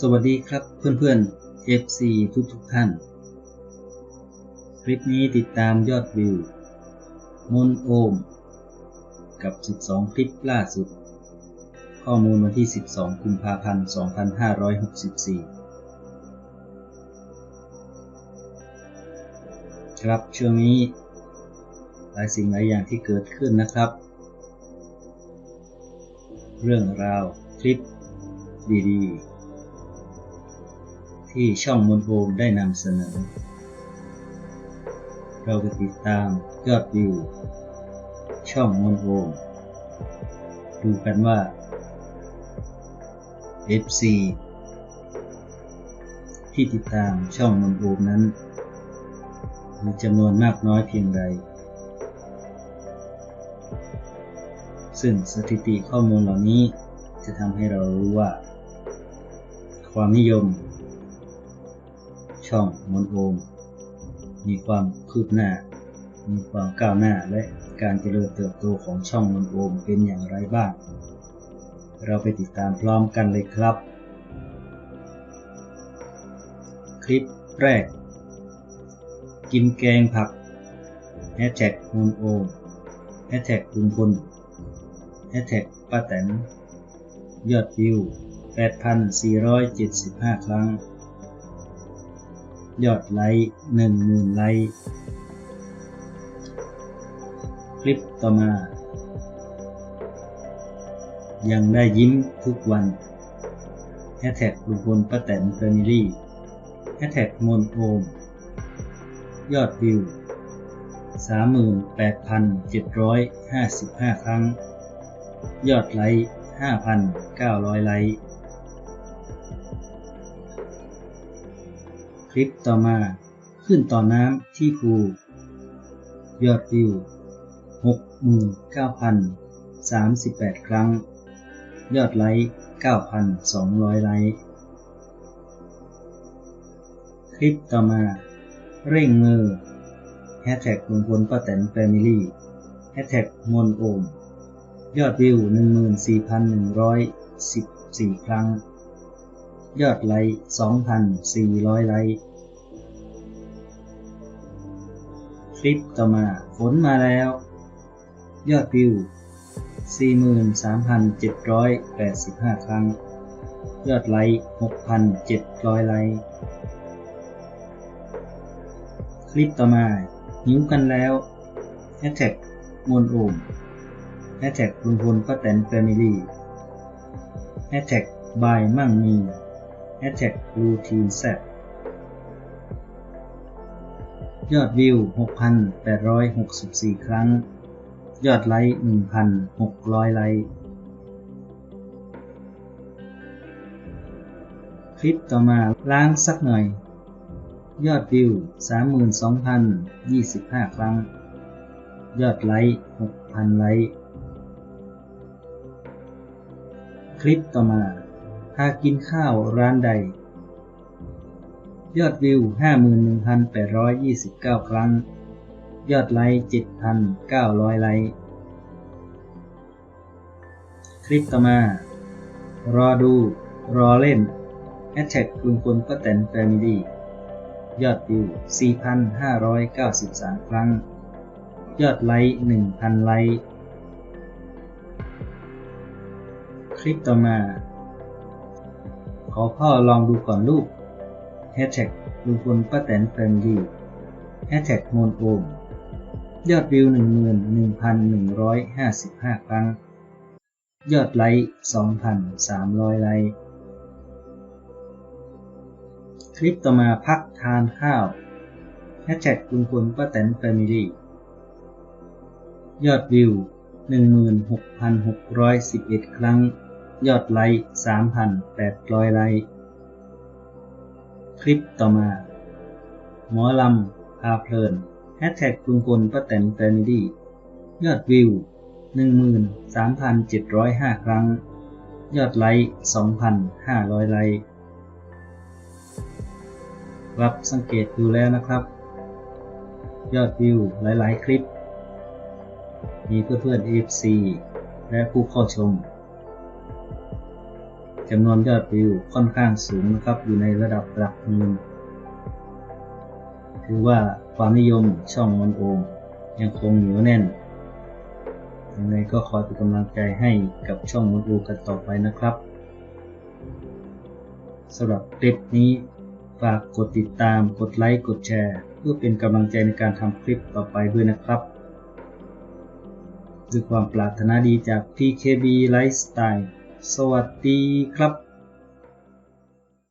สวัสดีครับเพื่อนๆ FC ทุกทุกๆท่าน คลิปนี้ติดตามยอดวิว มนโอม กับ 12 คลิปล่าสุด ข้อมูลวันที่ 12 กุมภาพันธ์ 2564 ครับช่วงนี้ หลายสิ่งหลายอย่างที่เกิดขึ้นนะครับ เรื่องราวคลิปดีๆ ที่ช่องมนโอมได้นำเสนอ เราไปติดตามยอดวิว ช่องมนโอมดูกันว่า FC ที่ติดตามช่องมนโอมนั้น มีจำนวนมากน้อยเพียงใด ซึ่งสถิติข้อมูลเหล่านี้จะทำให้เรารู้ว่า ความนิยม ช่องมนโอม มีความคืบหน้า มีความก้าวหน้าและการเจริญเติบโตของช่องมนโอมเป็นอย่างไรบ้าง เราไปติดตามพร้อมกันเลยครับ คลิปแรก กินแกงผักแฮชแท็กมนโอมแฮชแท็กลุงพลแฮชแท็กป้าแตนยอดวิว 8,475 ครั้ง ยอดไลค์10,000ไลค์คลิปต่อมา ยังได้ยิ้มทุกวันแฮชแท็กลุงพลป้าแตนแฟมิลี่แฮชแท็กมนโอม ยอดวิว 38,755 ครั้ง ยอดไลค์5,900 ไลค์ คลิปต่อมา ขึ้นต่อน้ำที่ภู ยอดวิว 69,038 ครั้ง ยอดไลค์ 9,200 ไลค์ คลิปต่อมา เร่งมือแฮชแท็กลุงพลป้าแตนแฟมิลี่แฮชแท็กมนโอม ยอดวิว 14,114 ครั้ง ยอดไลค์2,400 ไลค์คลิปต่อมาฝนมาแล้ว ยอดวิว 43,785 ครั้ง ยอดไลค์6,700 ไลค์คลิปต่อมาหิวกันแล้วแฮชแท็กมนโอมแฮชแท็กลุงพลป้าแตนแฟมิลี่แฮชแท็กบายมั่งมี แฮชแท็กรูทีนแซยอดวิว 6,864 ครั้ง ยอดไลค์ 1,600 ไลค์ คลิปต่อมาล้างสักหน่อย ยอดวิว 32,025 ครั้ง ยอดไลค์ 6,000 ไลค์ คลิปต่อมา พากินข้าวร้านใด ยอดวิว 51,829 ครั้ง ยอดไลค์ 7,900 ไลค์ คลิปต่อมา รอดู รอเล่นแฮชแท็กลุงพลป้าแตนแฟมิลี่ยอดวิว 4,593 ครั้ง ยอดไลค์ 1,000 ไลค์ คลิปต่อมา ขอพ่อลองดูก่อนลูกแฮชแท็กลุงพลป้าแตนแฟมิลี่แฮชแท็กโมนโอมยอดวิว 11,155 ครั้ง ยอดไลค์ 2,300 ไลค์ คลิปต่อมาพักทานข้าวแฮชแท็กลุงพลป้าแตนแฟมิลี่ยอดวิว 16,611 ครั้ง ยอดไลค์ 3,800 ไลค์ คลิปต่อมา หมอลำพาเพลินแฮชแท็กลุงพลป้าแตนแฟมิลี่ยอดวิว 13,705 ครั้ง ยอดไลค์ 2,500 ไลค์รับสังเกตดูแล้วนะครับ ยอดวิวหลายๆ คลิป มีเพื่อนๆ AFC และผู้เข้าชม จำนวนยอดวิวค่อนข้างสูงนะครับ อยู่ในระดับหลักหมื่นถือว่าความนิยมช่องมอนโอมยังคงเหนียวแน่นยังไงก็คอเป็นกำลังใจให้กับช่องมอนโอกันต่อไปนะครับสำหรับคลิปนี้ฝากกดติดตาม กดไลค์ กดแชร์ เพื่อเป็นกำลังใจในการทำคลิปต่อไปด้วยนะครับด้วยความปรารถนาดีจาก PKB Lifestyle สวัสดีครับ